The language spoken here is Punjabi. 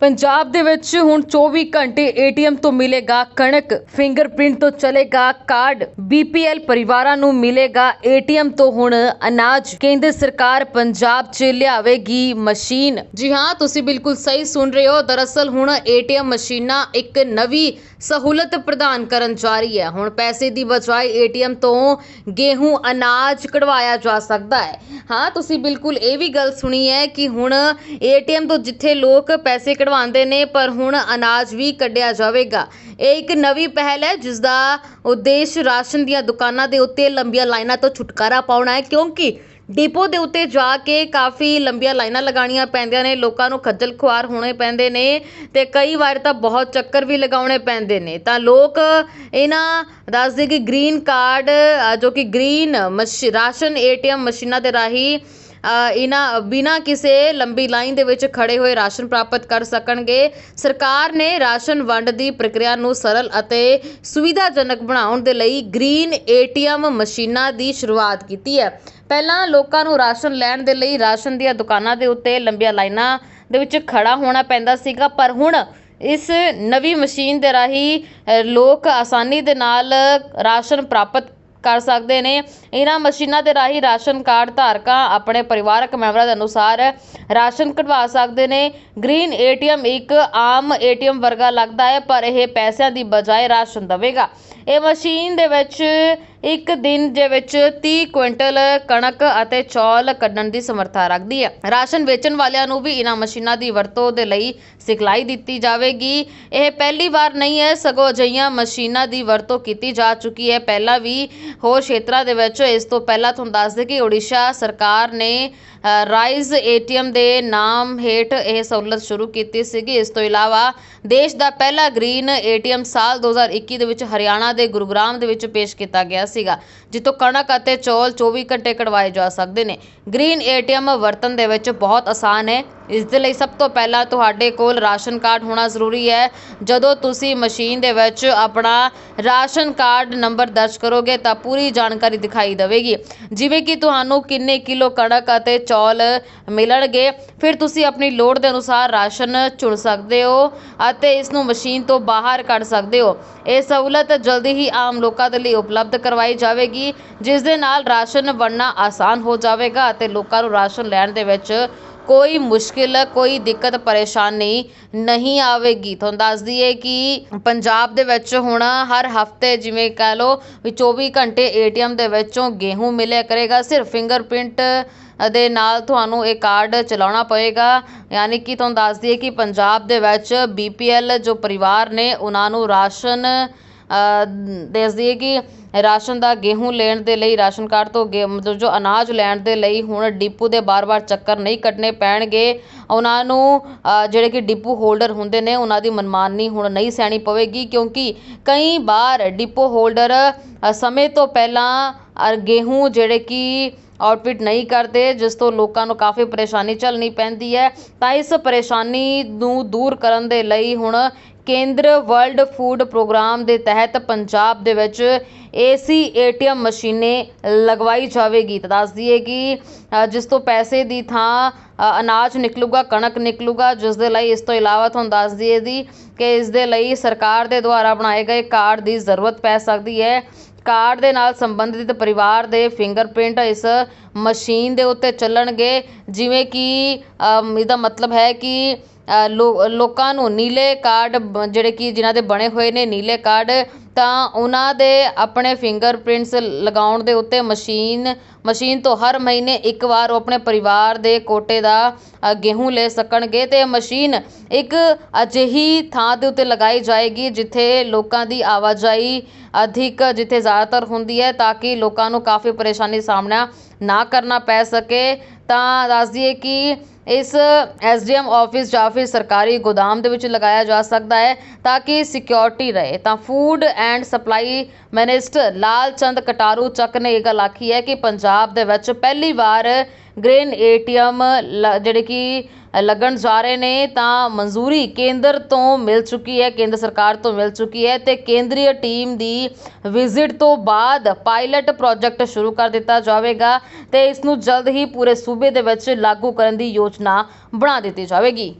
ਪੰਜਾਬ ਦੇ ਵਿੱਚ ਹੁਣ 24 ਘੰਟੇ ਏਟੀਐਮ ਤੋਂ ਮਿਲੇਗਾ ਕਣਕ ਫਿੰਗਰਪ੍ਰਿੰਟ ਤੋਂ ਚੱਲੇਗਾ ਕਾਰਡ ਬੀਪੀਐਲ ਪਰਿਵਾਰਾਂ ਨੂੰ ਮਿਲੇਗਾ ਏਟੀਐਮ ਤੋਂ ਹੁਣ ਅਨਾਜ। ਕੇਂਦਰ ਸਰਕਾਰ ਪੰਜਾਬ 'ਚ ਲਿਆਵੇਗੀ ਮਸ਼ੀਨ। ਜੀ ਹਾਂ, ਤੁਸੀਂ ਬਿਲਕੁਲ ਸਹੀ ਸੁਣ ਰਹੇ ਹੋ। ਦਰਅਸਲ ਹੁਣ ਏਟੀਐਮ ਮਸ਼ੀਨਾਂ ਇੱਕ ਨਵੀਂ ਸਹੂਲਤ ਪ੍ਰਦਾਨ ਕਰਨ ਜਾ ਰਹੀ ਹੈ। ਹੁਣ ਪੈਸੇ ਦੀ ਬਜਾਏ ਏਟੀਐਮ ਤੋਂ ਗੇਹੂੰ, ਅਨਾਜ ਕਢਵਾਇਆ ਜਾ ਸਕਦਾ ਹੈ। ਹਾਂ, ਤੁਸੀਂ ਬਿਲਕੁਲ ਇਹ ਵੀ ਗੱਲ ਸੁਣੀ ਹੈ ਕਿ ਹੁਣ ਏਟੀਐਮ ਤੋਂ ਜਿੱਥੇ ਲੋਕ ਪੈਸੇ ਕਢਵਾਉਂਦੇ ਨੇ, ਪਰ ਹੁਣ ਅਨਾਜ ਵੀ ਕੱਢਿਆ ਜਾਵੇਗਾ। ਇਹ ਇੱਕ ਨਵੀਂ ਪਹਿਲ ਹੈ ਜਿਸ ਦਾ ਉਦੇਸ਼ ਰਾਸ਼ਨ ਦੀਆਂ ਦੁਕਾਨਾਂ ਦੇ ਉੱਤੇ ਲੰਬੀਆਂ ਲਾਈਨਾਂ ਤੋਂ ਛੁਟਕਾਰਾ ਪਾਉਣਾ ਹੈ, ਕਿਉਂਕਿ ਡਿਪੋ ਦੇ ਉੱਤੇ ਜਾ ਕੇ ਕਾਫੀ ਲੰਬੀਆਂ ਲਾਈਨਾਂ ਲਗਾਉਣੀਆਂ ਪੈਂਦੀਆਂ ਨੇ, ਲੋਕਾਂ ਨੂੰ ਖੱਜਲ ਖੁਆਰ ਹੋਣੇ ਪੈਂਦੇ ਨੇ ਤੇ ਕਈ ਵਾਰ ਤਾਂ ਬਹੁਤ ਚੱਕਰ ਵੀ ਲਗਾਉਣੇ ਪੈਂਦੇ ਨੇ। ਤਾਂ ਲੋਕ ਇਹਨਾਂ, ਦੱਸਦੇ ਕਿ ਗ੍ਰੀਨ ਕਾਰਡ ਜੋ ਕਿ ਗ੍ਰੀਨ ਮਸ਼, ਰਾਸ਼ਨ ਏਟੀਐਮ ਮਸ਼ੀਨਾਂ ਦੇ ਰਾਹੀਂ ਇਹਨਾਂ ਬਿਨਾਂ ਕਿਸੇ ਲੰਬੀ ਲਾਈਨ ਦੇ ਵਿੱਚ ਖੜੇ ਹੋਏ ਰਾਸ਼ਨ ਪ੍ਰਾਪਤ ਕਰ ਸਕਣਗੇ। ਸਰਕਾਰ ਨੇ ਰਾਸ਼ਨ ਵੰਡ ਦੀ ਪ੍ਰਕਿਰਿਆ ਨੂੰ ਸਰਲ ਅਤੇ ਸੁਵਿਧਾਜਨਕ ਬਣਾਉਣ ਦੇ ਲਈ ਗ੍ਰੀਨ ਏਟੀਐਮ ਮਸ਼ੀਨਾਂ ਦੀ ਸ਼ੁਰੂਆਤ ਕੀਤੀ ਹੈ। ਪਹਿਲਾਂ ਲੋਕਾਂ ਨੂੰ ਰਾਸ਼ਨ ਲੈਣ ਦੇ ਲਈ ਰਾਸ਼ਨ ਦੀਆਂ ਦੁਕਾਨਾਂ ਦੇ ਉੱਤੇ ਲੰਬੀਆਂ ਲਾਈਨਾਂ ਦੇ ਵਿੱਚ ਖੜਾ ਹੋਣਾ ਪੈਂਦਾ ਸੀਗਾ, ਪਰ ਹੁਣ ਇਸ ਨਵੀਂ ਮਸ਼ੀਨ ਦੇ ਰਾਹੀਂ ਲੋਕ ਆਸਾਨੀ ਦੇ ਨਾਲ ਰਾਸ਼ਨ ਪ੍ਰਾਪਤ ਕਰ ਸਕਦੇ ਨੇ। ਇਹਨਾਂ ਮਸ਼ੀਨਾਂ ਦੇ ਰਾਹੀਂ ਰਾਸ਼ਨ ਕਾਰਡ ਧਾਰਕਾਂ ਆਪਣੇ ਪਰਿਵਾਰਕ ਮੈਂਬਰਾਂ ਦੇ ਅਨੁਸਾਰ ਰਾਸ਼ਨ ਕਢਵਾ ਸਕਦੇ ਨੇ। ਗ੍ਰੀਨ ਏਟੀਐਮ ਇੱਕ ਆਮ ਏਟੀਐਮ ਵਰਗਾ ਲੱਗਦਾ ਹੈ, ਪਰ ਇਹ ਪੈਸਿਆਂ ਦੀ ਬਜਾਏ ਰਾਸ਼ਨ ਦੇਵੇਗਾ। ਇਹ ਮਸ਼ੀਨ ਦੇ ਵਿੱਚ ਇੱਕ ਦਿਨ ਦੇ ਵਿੱਚ 30 ਕੁਇੰਟਲ ਕਣਕ ਅਤੇ ਚੌਲ ਕੱਢਣ ਦੀ ਸਮਰੱਥਾ ਰੱਖਦੀ ਹੈ। ਰਾਸ਼ਨ ਵੇਚਣ ਵਾਲਿਆਂ ਨੂੰ ਵੀ ਇਹਨਾਂ ਮਸ਼ੀਨਾਂ ਦੀ ਵਰਤੋਂ ਦੇ ਲਈ ਸਿਖਲਾਈ ਦਿੱਤੀ ਜਾਵੇਗੀ। ਇਹ ਪਹਿਲੀ ਵਾਰ ਨਹੀਂ ਹੈ, ਸਗੋਂ ਅਜਿਹੀਆਂ ਮਸ਼ੀਨਾਂ ਦੀ ਵਰਤੋਂ ਕੀਤੀ ਜਾ ਚੁੱਕੀ ਹੈ। ਪਹਿਲਾਂ ਵੀ ਹੋਰ ਖੇਤਰਾਂ ਦੇ ਵਿੱਚ ਇਸ ਤੋਂ ਪਹਿਲਾਂ ਤੁਹਾਨੂੰ ਦੱਸ ਦੇ ਕਿ ਓਡੀਸ਼ਾ ਸਰਕਾਰ ਨੇ ਅ, ਰਾਈਜ਼ ਏਟੀਐਮ ਦੇ ਨਾਮ ਹੇਠ ਇਹ ਸਹੂਲਤ ਸ਼ੁਰੂ ਕੀਤੀ ਸੀਗੀ। ਇਸ ਤੋਂ ਇਲਾਵਾ ਦੇਸ਼ ਦਾ ਪਹਿਲਾ ਗ੍ਰੀਨ ਏਟੀਐਮ ਸਾਲ 2021 ਦੇ ਵਿੱਚ ਹਰਿਆਣਾ ਦੇ ਗੁਰੂਗ੍ਰਾਮ ਦੇ ਵਿੱਚ ਪੇਸ਼ ਕੀਤਾ ਗਿਆ ਸੀਗਾ ਜਿੱਥੋਂ ਕਣਕ ਅਤੇ ਚੌਲ 24 ਘੰਟੇ ਕਢਵਾਏ ਜਾ ਸਕਦੇ ਨੇ। ਗ੍ਰੀਨ ਏਟੀਐਮ ਵਰਤਨ ਦੇ ਵਿੱਚ ਬਹੁਤ ਆਸਾਨ ਹੈ। ਇਸ ਦੇ ਲਈ ਸਭ ਤੋਂ ਪਹਿਲਾਂ ਤੁਹਾਡੇ ਕੋਲ ਰਾਸ਼ਨ ਕਾਰਡ ਹੋਣਾ ਜ਼ਰੂਰੀ ਹੈ। ਜਦੋਂ ਤੁਸੀਂ ਮਸ਼ੀਨ ਦੇ ਵਿੱਚ ਆਪਣਾ ਰਾਸ਼ਨ ਕਾਰਡ ਨੰਬਰ ਦਰਜ ਕਰੋਗੇ ਤਾਂ ਪੂਰੀ ਜਾਣਕਾਰੀ ਦਿਖਾਈ ਦੇਵੇਗੀ। ਜਿਵੇਂ ਕਿ ਤੁਹਾਨੂੰ ਕਿੰਨੇ ਕਿਲੋ ਕਣਕ ਅਤੇ ਚੌਲ ਮਿਲਣਗੇ, ਫਿਰ ਤੁਸੀਂ ਆਪਣੀ ਲੋੜ ਦੇ ਅਨੁਸਾਰ ਰਾਸ਼ਨ ਚੁਣ ਸਕਦੇ ਹੋ ਅਤੇ ਇਸ ਨੂੰ ਮਸ਼ੀਨ ਤੋਂ ਬਾਹਰ ਕੱਢ ਸਕਦੇ ਹੋ। ਇਹ ਸਹੂਲਤ ਜਲਦੀ ਹੀ ਆਮ ਲੋਕਾਂ ਦੇ ਲਈ ਉਪਲਬਧ ਕਰਵਾਈ ਜਾਵੇਗੀ, ਜਿਸ ਦੇ ਨਾਲ ਰਾਸ਼ਨ ਵੰਡਣਾ ਆਸਾਨ ਹੋ ਜਾਵੇਗਾ ਅਤੇ ਲੋਕਾਂ ਨੂੰ ਰਾਸ਼ਨ ਲੈਣ ਦੇ ਵਿੱਚ ਕੋਈ ਮੁਸ਼ਕਿਲ, ਕੋਈ ਦਿੱਕਤ, ਪਰੇਸ਼ਾਨੀ ਨਹੀਂ ਆਵੇਗੀ। ਤੁਹਾਨੂੰ ਦੱਸ ਦਈਏ ਕਿ ਪੰਜਾਬ ਦੇ ਵਿੱਚ ਹੁਣ ਹਰ ਹਫ਼ਤੇ ਜਿਵੇਂ ਕਹਿ ਲਓ ਵੀ 24 ਘੰਟੇ ਏਟੀਐਮ ਦੇ ਵਿੱਚੋਂ ਗੇਹੂੰ ਮਿਲਿਆ ਕਰੇਗਾ। ਸਿਰਫ ਫਿੰਗਰਪ੍ਰਿੰਟ ਦੇ ਨਾਲ ਤੁਹਾਨੂੰ ਇਹ ਕਾਰਡ ਚਲਾਉਣਾ ਪਏਗਾ। ਯਾਨੀ ਕਿ ਤੁਹਾਨੂੰ ਦੱਸ ਦਈਏ ਕਿ ਪੰਜਾਬ ਦੇ ਵਿੱਚ ਬੀਪੀਐਲ ਜੋ ਪਰਿਵਾਰ ਨੇ, ਉਹਨਾਂ ਨੂੰ ਰਾਸ਼ਨ ਦੱਸ ਦਈਏ ਕਿ ਰਾਸ਼ਨ ਦਾ ਗੇਹੂੰ ਲੈਣ ਦੇ ਲਈ ਰਾਸ਼ਨ ਕਾਰਡ ਤੋਂ ਗੇ- ਮਤਲਬ ਜੋ ਅਨਾਜ ਲੈਣ ਦੇ ਲਈ ਹੁਣ ਡਿਪੂ ਦੇ ਵਾਰ ਵਾਰ ਚੱਕਰ ਨਹੀਂ ਕੱਢਣੇ ਪੈਣਗੇ। ਉਹਨਾਂ ਨੂੰ ਜਿਹੜੇ ਕਿ ਡਿਪੂ ਹੋਲਡਰ ਹੁੰਦੇ ਨੇ, ਉਹਨਾਂ ਦੀ ਮਨਮਾਨੀ ਹੁਣ ਨਹੀਂ ਸਹਿਣੀ ਪਵੇਗੀ ਕਿਉਂਕਿ ਕਈ ਵਾਰ ਡਿਪੂ ਹੋਲਡਰ ਸਮੇਂ ਤੋਂ ਪਹਿਲਾਂ ਗੇਹੂੰ ਜਿਹੜੇ ਕਿ ਆਊਟਫਿਟ ਨਹੀਂ ਕਰਦੇ, ਜਿਸ ਤੋਂ ਲੋਕਾਂ ਨੂੰ ਕਾਫੀ ਪਰੇਸ਼ਾਨੀ ਝੱਲਣੀ ਪੈਂਦੀ ਹੈ। ਤਾਂ ਇਸ ਪਰੇਸ਼ਾਨੀ ਨੂੰ ਦੂਰ ਕਰਨ ਦੇ ਲਈ ਹੁਣ ਕੇਂਦਰ ਵਰਲਡ ਫੂਡ ਪ੍ਰੋਗਰਾਮ ਦੇ ਤਹਿਤ ਪੰਜਾਬ ਦੇ ਵਿੱਚ ਏਸੀ, ਏਟੀਐਮ ਮਸ਼ੀਨੇ ਲਗਵਾਈ ਜਾਵੇਗੀ। ਤਾਂ ਦੱਸ ਦਈਏ ਕਿ ਜਿਸ ਤੋਂ ਪੈਸੇ ਦੀ ਥਾਂ ਅਨਾਜ ਨਿਕਲੂਗਾ, ਕਣਕ ਨਿਕਲੂਗਾ, ਜਿਸ ਦੇ ਲਈ ਇਸ ਤੋਂ ਇਲਾਵਾ ਤੁਹਾਨੂੰ ਦੱਸ ਦਈਏ ਦੀ ਕਿ ਇਸ ਦੇ ਲਈ ਸਰਕਾਰ ਦੇ ਦੁਆਰਾ ਬਣਾਏ ਗਏ ਕਾਰਡ ਦੀ ਜ਼ਰੂਰਤ ਪੈ ਸਕਦੀ ਹੈ। ਕਾਰਡ ਦੇ ਨਾਲ ਸੰਬੰਧਿਤ ਪਰਿਵਾਰ ਦੇ ਫਿੰਗਰਪ੍ਰਿੰਟ ਇਸ ਮਸ਼ੀਨ ਦੇ ਉੱਤੇ ਚੱਲਣਗੇ। ਜਿਵੇਂ ਕਿ ਇਹਦਾ ਮਤਲਬ ਹੈ ਕਿ ਲੋ- ਲੋਕਾਂ ਨੂੰ ਨੀਲੇ ਕਾਰਡ ਬ- ਜਿਹੜੇ ਕਿ ਜਿਨ੍ਹਾਂ ਦੇ ਬਣੇ ਹੋਏ ਨੇ ਨੀਲੇ ਕਾਰਡ, ਤਾਂ ਉਹਨਾਂ ਦੇ ਆਪਣੇ ਫਿੰਗਰਪ੍ਰਿੰਟਸ ਲਗਾਉਣ ਦੇ ਉੱਤੇ ਮਸ਼ੀਨ ਮਸ਼ੀਨ ਤੋਂ ਹਰ ਮਹੀਨੇ ਇੱਕ ਵਾਰ ਉਹ ਆਪਣੇ ਪਰਿਵਾਰ ਦੇ ਕੋਟੇ ਦਾ ਗੇਹੂੰ ਲੈ ਸਕਣਗੇ ਅਤੇ ਮਸ਼ੀਨ ਇੱਕ ਅਜਿਹੀ ਥਾਂ ਦੇ ਉੱਤੇ ਲਗਾਈ ਜਾਏਗੀ ਜਿੱਥੇ ਲੋਕਾਂ ਦੀ ਆਵਾਜਾਈ ਅਧਿਕ, ਜਿੱਥੇ ਜ਼ਿਆਦਾਤਰ ਹੁੰਦੀ ਹੈ, ਤਾਂ ਕਿ ਲੋਕਾਂ ਨੂੰ ਕਾਫੀ ਪਰੇਸ਼ਾਨੀ ਸਾਹਮਣਾ ਨਾ ਕਰਨਾ ਪੈ ਸਕੇ। ਤਾਂ ਦੱਸ ਦਈਏ ਕਿ ਇਸ ਐਸਡੀਐਮ ਆਫਿਸ ਜਾਂ ਫਿਰ ਸਰਕਾਰੀ ਗੋਦਾਮ ਦੇ ਵਿੱਚ ਲਗਾਇਆ ਜਾ ਸਕਦਾ ਹੈ ਤਾਂ ਕਿ ਸਿਕਿਉਰਿਟੀ ਰਹੇ। ਤਾਂ food and supply minister Lal Chand Kataruchak ਨੇ ਇਹ ਗੱਲ ਆਖੀ ਹੈ ਕਿ ਪੰਜਾਬ ਦੇ ਵਿੱਚ ਪਹਿਲੀ ਵਾਰ ਗ੍ਰੇਨ ਏਟੀਐਮ ਜਿਹੜੇ ਕਿ ਲੱਗਣ ਜਾ ਰਹੇ ਨੇ, ਤਾਂ ਮਨਜ਼ੂਰੀ ਕੇਂਦਰ ਤੋਂ ਮਿਲ ਚੁੱਕੀ ਹੈ, ਕੇਂਦਰ ਸਰਕਾਰ ਤੋਂ ਮਿਲ ਚੁੱਕੀ ਹੈ ਤੇ ਕੇਂਦਰੀ ਟੀਮ ਦੀ ਵਿਜ਼ਿਟ ਤੋਂ ਬਾਅਦ ਪਾਇਲਟ ਪ੍ਰੋਜੈਕਟ ਸ਼ੁਰੂ ਕਰ ਦਿੱਤਾ ਜਾਵੇਗਾ ਤੇ ਇਸ ਨੂੰ ਜਲਦ ਹੀ ਪੂਰੇ ਸੂਬੇ ਦੇ ਵਿੱਚ ਲਾਗੂ ਕਰਨ ਦੀ ਯੋਜਨਾ ਬਣਾ ਦਿੱਤੀ ਜਾਵੇਗੀ।